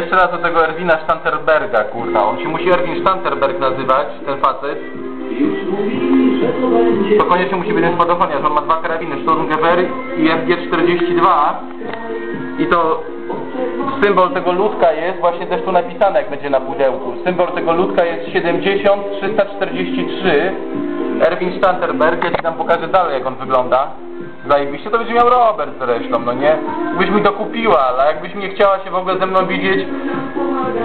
jeszcze raz do tego Erwina Stanterberga, kurwa. On się musi Erwin Stanterberg nazywać, ten facet. To koniecznie musi być ten spadochroniarz. On ma dwa karabiny, Sturmgewehr i FG-42. I to symbol tego ludka jest właśnie też tu napisane, jak będzie na pudełku. Symbol tego ludka jest 70343. Erwin Stanterberg, ja ci tam pokażę dalej, jak on wygląda. Zajebiście, to będzie miał Robert zresztą, no nie? Byś mi to kupiła, ale jakbyś nie chciała się w ogóle ze mną widzieć,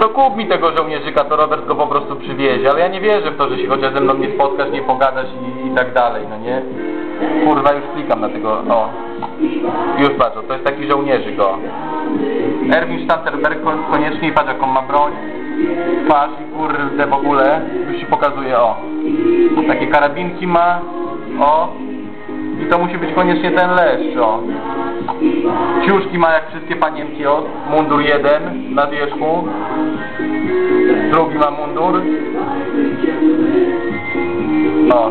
to kup mi tego żołnierzyka, to Robert go po prostu przywiezie. Ale ja nie wierzę w to, że się chociaż ze mną nie spotkasz, nie pogadasz i, i tak dalej, no nie? Kurwa, już klikam na tego, o. Już patrz, to jest taki żołnierzyk, o. Erwin Stanterberg ko- koniecznie patrz jaką ma broń, twarz i kurde w ogóle, już ci pokazuje, o. Takie karabinki ma, o. I to musi być koniecznie ten leszcz, o. Ciuszki ma jak wszystkie panienki, o. Mundur jeden na wierzchu. Drugi ma mundur. O.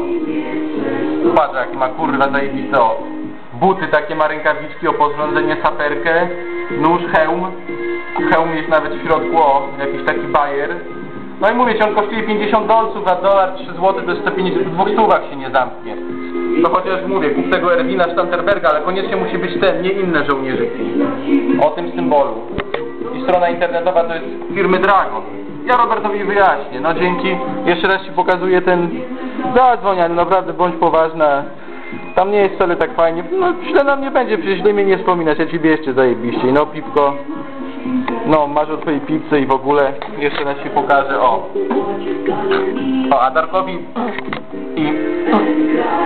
Patrz jaki ma kurwa zajebiste, o. Buty takie ma rękawiczki, oporządzenie saperkę, nóż, hełm. Hełm jest nawet w środku, o, jakiś taki bajer. No i mówię ci, on kosztuje 50 dolców, a dolar 3 zł to jest 150, w dwóch stówach się nie zamknie. To chociaż mówię, kup tego Erwina Stanterberga, ale koniecznie musi być ten, nie inne żołnierzyki. O tym symbolu. I strona internetowa to jest firmy Dragon. Ja Robertowi wyjaśnię. No dzięki. Jeszcze raz Ci pokazuję ten... Zadzwoń, ale naprawdę bądź poważna. Tam nie jest wcale tak fajnie. No źle nam nie będzie, przecież źle mnie nie wspominać. Ja Ciebie jeszcze zajebiście. No piwko. No, masz o twojej pizzy i w ogóle. Jeszcze raz Ci pokażę. O. O, a Darkowi... I...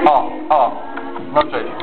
O, o. No cześć.